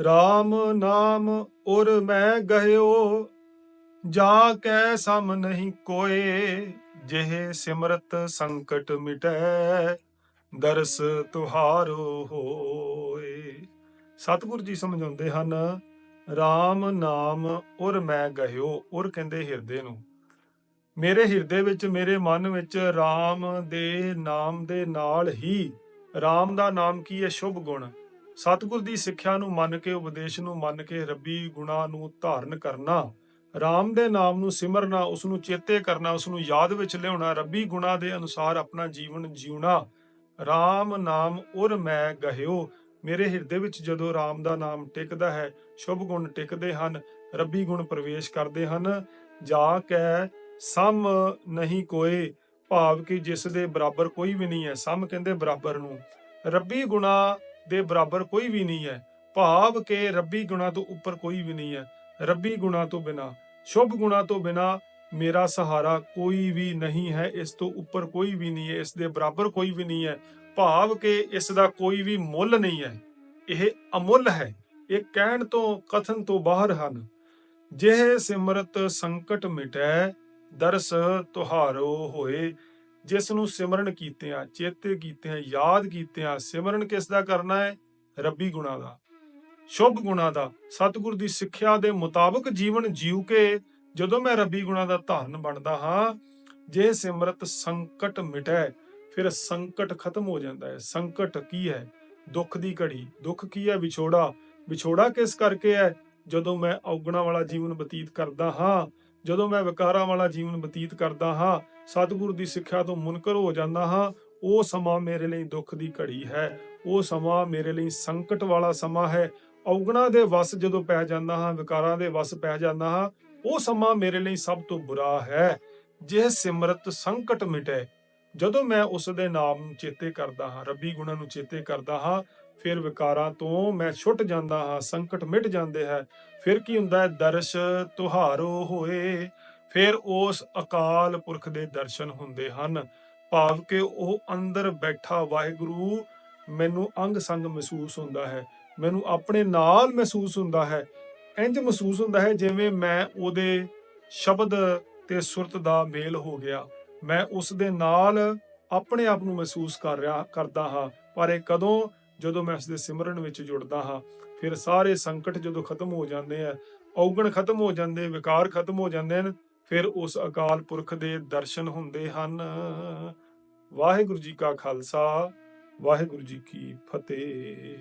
RAM ਨਾਮ ਉਰ ਮੈਂ ਗਹਿਓ, ਜਾ ਕੈ ਸਮ ਨਹੀਂ ਕੋਏ, ਜਿਹ ਸਿਮਰਤ ਸੰਕਟ ਮਿਟੈ, ਦਰਸ ਤੁਹਾਰੋ ਹੋਏ। ਸਤਿਗੁਰ ਜੀ ਸਮਝਾਉਂਦੇ ਹਨ RAM ਨਾਮ ਉਰ ਮੈਂ ਗਹਿਓ, ਉਰ ਕਹਿੰਦੇ ਹਿਰਦੇ ਨੂੰ। ਮੇਰੇ ਹਿਰਦੇ ਵਿੱਚ, ਮੇਰੇ ਮਨ ਵਿੱਚ RAM ਦੇ ਨਾਮ ਦੇ ਨਾਲ ਹੀ RAM ਦਾ ਨਾਮ ਕੀ ਹੈ? ਸ਼ੁਭ ਗੁਣ। ਸਤਿਗੁਰ ਦੀ ਸਿੱਖਿਆ ਨੂੰ ਮੰਨ ਕੇ, ਉਪਦੇਸ਼ ਨੂੰ ਮੰਨ ਕੇ, ਰੱਬੀ ਗੁਣਾ ਨੂੰ ਧਾਰਨ ਕਰਨਾ, ਰਾਮ ਦੇ ਨਾਮ ਨੂੰ ਸਿਮਰਨਾ ਉਸ ਨੂੰ ਚੇਤੇ ਕਰਨਾ ਉਸ ਨੂੰ ਯਾਦ ਵਿੱਚ ਲਿਆਉਣਾ, ਰੱਬੀ ਗੁਣਾ ਦੇ ਅਨੁਸਾਰ ਆਪਣਾ ਜੀਵਨ ਜਿਉਣਾ, ਰਾਮ ਨਾਮ ਉਰ ਮੈਂ ਗਹਿਓ। ਮੇਰੇ ਹਿਰਦੇ ਵਿੱਚ ਜਦੋਂ ਰਾਮ ਦਾ ਨਾਮ ਟਿਕਦਾ ਹੈ, ਸ਼ੁਭ ਗੁਣ ਟਿਕਦੇ ਹਨ, ਰੱਬੀ ਗੁਣ ਪ੍ਰਵੇਸ਼ ਕਰਦੇ ਹਨ। ਜਾ ਕੇ ਸਮ ਨਹੀਂ ਕੋਏ, ਭਾਵ ਕਿ ਜਿਸ ਦੇ ਬਰਾਬਰ ਕੋਈ ਵੀ ਨਹੀਂ ਹੈ, ਸਮ ਕਹਿੰਦੇ ਬਰਾਬਰ ਨੂੰ। ਰੱਬੀ ਗੁਣਾ ਦੇ ਬਰਾਬਰ ਕੋਈ ਵੀ ਨਹੀਂ ਹੈ। ਭਾਵ ਕਿ ਰੱਬੀ ਗੁਣਾ ਤੋਂ ਉੱਪਰ ਕੋਈ ਵੀ ਨਹੀਂ ਹੈ। ਰੱਬੀ ਗੁਣਾ ਤੋਂ ਬਿਨਾ, ਸ਼ੁਭ ਗੁਣਾ ਤੋਂ ਬਿਨਾ ਮੇਰਾ ਸਹਾਰਾ ਕੋਈ ਵੀ ਨਹੀਂ ਹੈ। ਇਸ ਤੋਂ ਉੱਪਰ ਕੋਈ ਵੀ ਨਹੀਂ ਹੈ। ਇਸ ਦੇ ਬਰਾਬਰ ਕੋਈ ਵੀ ਨਹੀਂ ਹੈ। ਭਾਵ ਕਿ ਇਸ ਦਾ ਕੋਈ ਵੀ ਮੁੱਲ ਨਹੀਂ ਹੈ। ਇਹ ਅਮੁੱਲ ਹੈ। ਇਹ ਕਹਿਣ ਤੋਂ, ਕਥਨ ਤੋਂ ਬਾਹਰ ਹਨ। ਜਿਹ ਸਿਮਰਤ ਸੰਕਟ ਮਿਟੈ, ਦਰਸ ਤੁਹਾਰੋ ਹੋਏ। ਜਿਸ ਨੂੰ ਸਿਮਰਨ ਕੀਤਿਆਂ ਚੇਤੇ ਕੀਤਿਆਂ ਯਾਦ ਕੀਤਿਆਂ ਸਿਮਰਨ ਕਿਸ ਦਾ ਕਰਨਾ ਹੈ? ਰੱਬੀ ਗੁਣਾ ਦਾ। ਸ਼ੁਭ ਗੁਣਾ ਦਾ। ਸਤਿਗੁਰ ਦੀ ਸਿੱਖਿਆ ਦੇ ਮੁਤਾਬਕ ਜੀਵਨ ਜੀਉ ਕੇ ਜਦੋਂ ਮੈਂ ਰੱਬੀ ਗੁਣਾ ਦਾ ਧਾਰਨ ਬਣਦਾ ਹਾਂ, ਜੇ ਸਿਮਰਤ ਸੰਕਟ ਮਿਟੈ, ਫਿਰ ਸੰਕਟ ਖਤਮ ਹੋ ਜਾਂਦਾ ਹੈ। ਸੰਕਟ ਕੀ ਹੈ? ਦੁੱਖ ਦੀ ਘੜੀ। ਦੁੱਖ ਕੀ ਹੈ? ਵਿਛੋੜਾ। ਵਿਛੋੜਾ ਕਿਸ ਕਰਕੇ ਹੈ? ਜਦੋਂ ਮੈਂ ਔਗਣਾ ਵਾਲਾ ਜੀਵਨ ਬਤੀਤ ਕਰਦਾ ਹਾਂ ਜਦੋਂ ਮੈਂ ਵਿਕਾਰਾਂ ਵਾਲਾ ਜੀਵਨ ਬਤੀਤ ਕਰਦਾ ਹਾਂ, ਸਤਿਗੁਰੂ ਦੀ ਸਿੱਖਿਆ ਤੋਂ ਮੁਨਕਰ ਹੋ ਜਾਂਦਾ ਹਾਂ, ਉਹ ਸਮਾਂ ਮੇਰੇ ਲਈ ਦੁੱਖ ਦੀ ਘੜੀ ਹੈ। ਉਹ ਸਮਾਂ ਮੇਰੇ ਲਈ ਸੰਕਟ ਵਾਲਾ ਸਮਾਂ ਹੈ। ਔਗਣਾ ਦੇ ਵਸ ਜਦੋਂ ਪੈ ਜਾਂਦਾ ਹਾਂ, ਵਿਕਾਰਾਂ ਦੇ ਵਸ ਪੈ ਜਾਂਦਾ ਹਾਂ, ਉਹ ਸਮਾਂ ਮੇਰੇ ਲਈ ਸਭ ਤੋਂ ਬੁਰਾ ਹੈ। ਜੇ ਸਿਮਰਤ ਸੰਕਟ ਮਿਟੇ। ਜਦੋਂ ਮੈਂ ਉਸ ਦੇ ਨਾਮ ਨੂੰ ਚੇਤੇ ਕਰਦਾ ਹਾਂ, ਰੱਬੀ ਗੁਣਾਂ ਨੂੰ ਚੇਤੇ ਕਰਦਾ ਹਾਂ ਫਿਰ ਵਿਕਾਰਾਂ ਤੋਂ ਮੈਂ ਛੁੱਟ ਜਾਂਦਾ ਹਾਂ, ਸੰਕਟ ਮਿਟ ਜਾਂਦੇ ਹੈ। ਫਿਰ ਕੀ ਹੁੰਦਾ ਹੈ? ਦਰਸ਼ ਤੁਹਾਰੋ ਹੋਏ। ਫਿਰ ਉਸ ਅਕਾਲ ਪੁਰਖ ਦੇ ਦਰਸ਼ਨ ਹੁੰਦੇ ਹਨ। ਭਾਵ ਕਿ ਉਹ ਅੰਦਰ ਬੈਠਾ ਵਾਹਿਗੁਰੂ ਮੈਨੂੰ ਅੰਗ ਸੰਗ ਮਹਿਸੂਸ ਹੁੰਦਾ ਹੈ। ਮੈਨੂੰ ਆਪਣੇ ਨਾਲ ਮਹਿਸੂਸ ਹੁੰਦਾ ਹੈ। ਇੰਜ ਮਹਿਸੂਸ ਹੁੰਦਾ ਹੈ ਜਿਵੇਂ ਮੈਂ ਉਹਦੇ ਸ਼ਬਦ ਤੇ ਸੁਰਤ ਦਾ ਮੇਲ ਹੋ ਗਿਆ। ਮੈਂ ਉਸ ਦੇ ਨਾਲ ਆਪਣੇ ਆਪ ਨੂੰ ਮਹਿਸੂਸ ਕਰ ਰਿਹਾ, ਕਰਦਾ ਹਾਂ। ਪਰ ਇਹ ਕਦੋਂ ਜਦੋਂ ਮੈਂ ਉਸ ਦੇ ਸਿਮਰਨ ਵਿੱਚ ਜੁੜਦਾ ਹਾਂ, ਫਿਰ ਸਾਰੇ ਸੰਕਟ ਜਦੋਂ ਖਤਮ ਹੋ ਜਾਂਦੇ ਆ, ਔਗਣ ਖਤਮ ਹੋ ਜਾਂਦੇ, ਵਿਕਾਰ ਖਤਮ ਹੋ ਜਾਂਦੇ ਹਨ, ਫਿਰ ਉਸ ਅਕਾਲ ਪੁਰਖ ਦੇ ਦਰਸ਼ਨ ਹੁੰਦੇ ਹਨ। ਵਾਹਿਗੁਰੂ ਜੀ ਕਾ ਖਾਲਸਾ, ਵਾਹਿਗੁਰੂ ਜੀ ਕੀ ਫਤਿਹ।